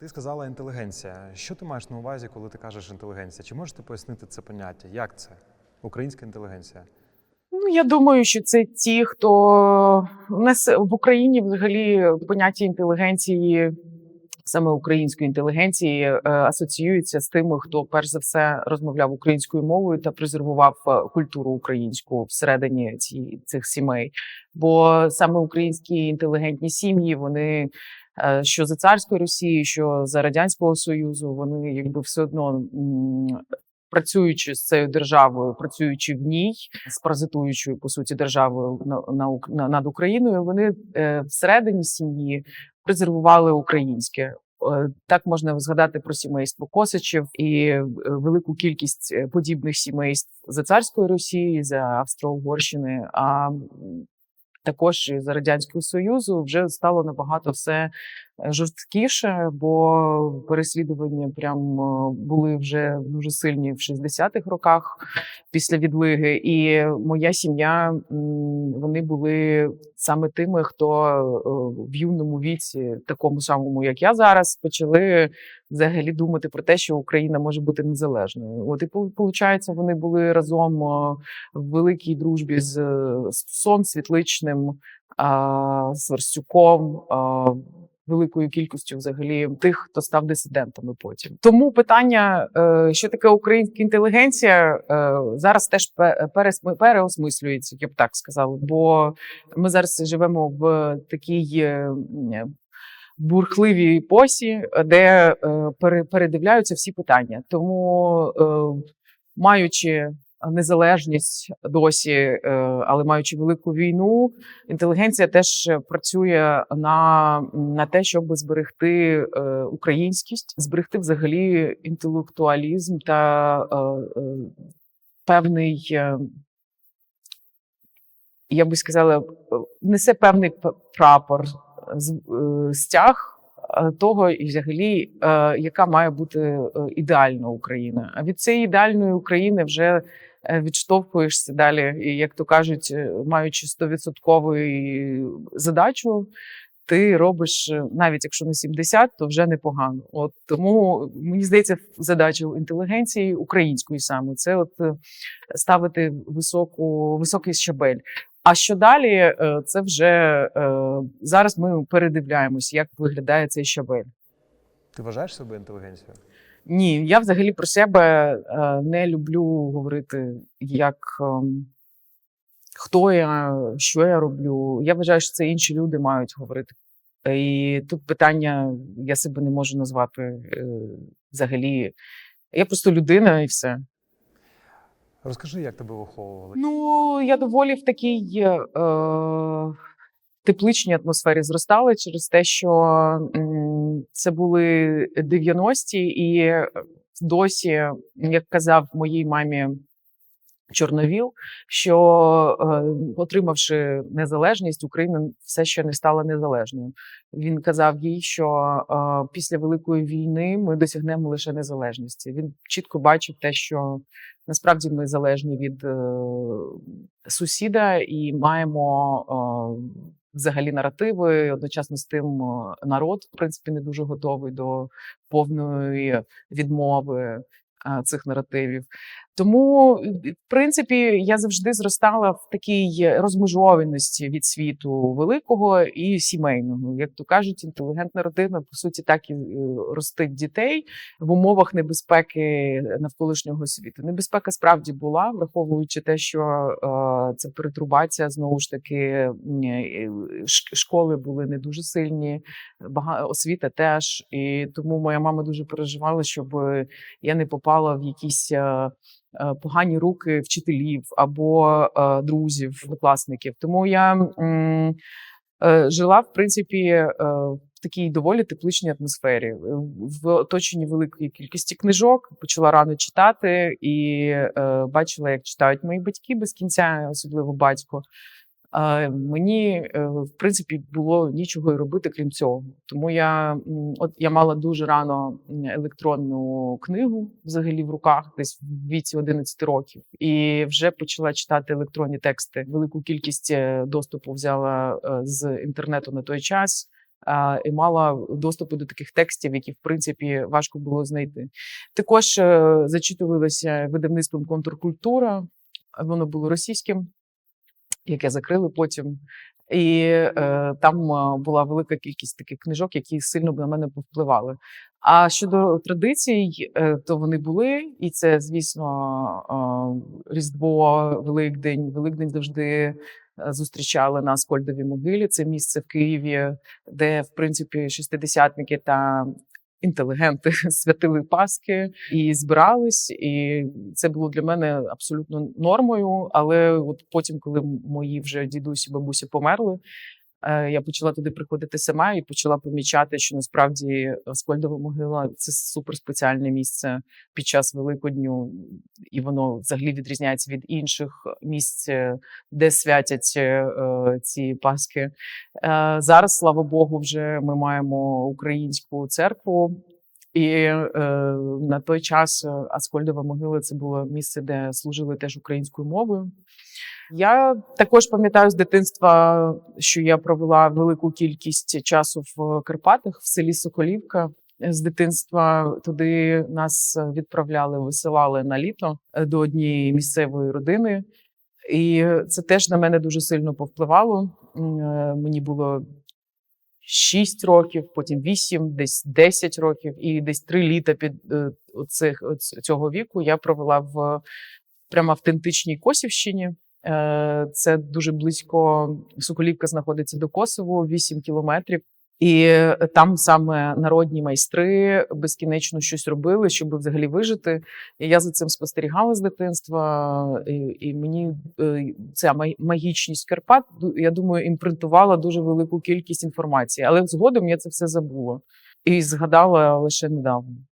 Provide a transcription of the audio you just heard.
Ти сказала інтелігенція. Що ти маєш на увазі, коли ти кажеш інтелігенція? Чи можеш ти пояснити це поняття? Як це? Українська інтелігенція? Ну, я думаю, що це ті, хто у нас в Україні взагалі поняття інтелігенції, саме української інтелігенції, е, асоціюється з тими, хто перш за все розмовляв українською мовою та презервував е, культуру українську всередині ці, цих сімей. Бо саме українські інтелігентні сім'ї, вони. Е, Що за царської Росії, що за радянського союзу, вони якби все одно працюючи з цією державою, працюючи в ній, з паразитуючою по суті державою на, на, над Україною, вони е, всередині сім'ї презервували українське. Е, Так можна згадати про сімейство Косачів і е, велику кількість подібних сімейств за царської Росії, за Австро-Угорщини. А також за радянського союзу вже стало набагато все жорсткіше, бо переслідування прям е, були вже дуже сильні в 60-х роках після відлиги. І моя сім'я вони були саме тими, хто е, в юному віці, такому самому, як я зараз, почали взагалі думати про те, що Україна може бути незалежною. От і виходить, вони були разом е, в великій дружбі з Сон Світличним, Сверстюком. Великою кількістю взагалі тих, хто став дисидентами потім. Тому питання, е, що таке українська інтелігенція, е, зараз теж пе- переосмислюється, я б так сказала. Бо ми зараз живемо в такій е, бурхливій посі, де передивляються всі питання. Тому, маючи незалежність досі, е, але маючи велику війну, інтелігенція теж працює на, на те, щоб зберегти е, українськість, зберегти взагалі інтелектуалізм та е, певний. Я би сказала, несе певний прапор, з- стяг того, і взагалі, е, яка має бути е, ідеальна Україна. А від цієї ідеальної України вже е, відштовхуєшся далі, і як то кажуть, е, маючи 100% задачу. Ти робиш е, навіть якщо на 70, то вже непогано. От тому мені здається, задача інтелігенції української саме це от е, ставити високу високий щабель. А що далі, е, це вже е, зараз ми передивляємось, як виглядає цей щабель. Ти вважаєш себе інтелігенцією? Ні, я взагалі про себе е, не люблю говорити, як ем, хто я, що я роблю. Я вважаю, що це інші люди мають говорити. І тут питання я себе не можу назвати взагалі. Я просто людина і все. Розкажи, як тебе виховували? Ну, я доволі в такій е, тепличній атмосфері зростала через те, що м, це були 90-ті, і досі, як казав моїй мамі Чорновіл, що е, отримавши незалежність, Україна все ще не стала незалежною. Він казав їй, що е, після великої війни ми досягнемо лише незалежності. Він чітко бачив те, що насправді ми залежні від е, сусіда і маємо взагалі наративи. Одночасно з тим, народ в принципі не дуже готовий до повної відмови цих наративів. Тому, в принципі, я завжди зростала в такій розмежованості від світу великого і сімейного. Як то кажуть, інтелігентна родина по суті так і е, ростить дітей в умовах небезпеки навколишнього світу. Небезпека справді була, враховуючи те, що е, це перетрубація знову ж таки е, школи були не дуже сильні, освіта теж. І тому моя мама дуже переживала, щоб я не попала в якісь. е, е, Погані руки вчителів або е, друзів, однокласників. Тому я жила, в принципі, в такій доволі тепличній атмосфері, в оточенні великої кількості книжок. Почала рано читати і бачила, як читають мої батьки без кінця, особливо батько. Мені, е, в принципі, було нічого й робити, крім цього. Тому я от я мала дуже рано електронну книгу взагалі в руках, десь в віці 11 років, і вже почала читати електронні тексти. Велику кількість е, доступу взяла е, з інтернету на той час. і мала доступу до таких текстів, які в принципі важко було знайти. Також зачитувалося видавництвом контркультура. Воно було російським, яке закрили потім. І е, там була велика кількість таких книжок, які сильно на мене повпливали. А щодо традицій, е, то вони були, і це, звісно, е, Різдво, Великдень. Великдень завжди е, зустрічали на Скольдовій могилі. Це місце в Києві, де, в принципі, шестидесятники та інтелігенти святили Паски і збирались. І це було для мене абсолютно нормою. Але от потім, коли мої вже дідусі, бабусі померли. Е, Я почала туди приходити сама і почала помічати, що насправді Скольдова могила це суперспеціальне місце під час Великодню, і воно взагалі відрізняється від інших місць, е, де святять е, ці Паски. Е, Зараз, слава Богу, вже ми маємо українську церкву. І е, на той час е, Аскольдова могила це було місце, де служили теж українською мовою. Я також пам'ятаю з дитинства, що я провела велику кількість часу в Карпатах, в селі Соколівка. З дитинства туди нас відправляли, висилали на літо е, до однієї місцевої родини. І це теж на мене дуже сильно повпливало. Е, Мені було 6 років, потім 8, десь 10 років, і десь 3 літа під цих цього віку я провела в прямо автентичній Косівщині. Е, Це дуже близько. Соколівка знаходиться до Косово, 8 кілометрів. І там саме народні майстри безкінечно щось робили, щоб взагалі вижити. І я за цим спостерігала з дитинства, і, і мені е, ця магічність Карпат, я думаю, імпринтувала дуже велику кількість інформації. Але згодом я це все забула і згадала лише недавно.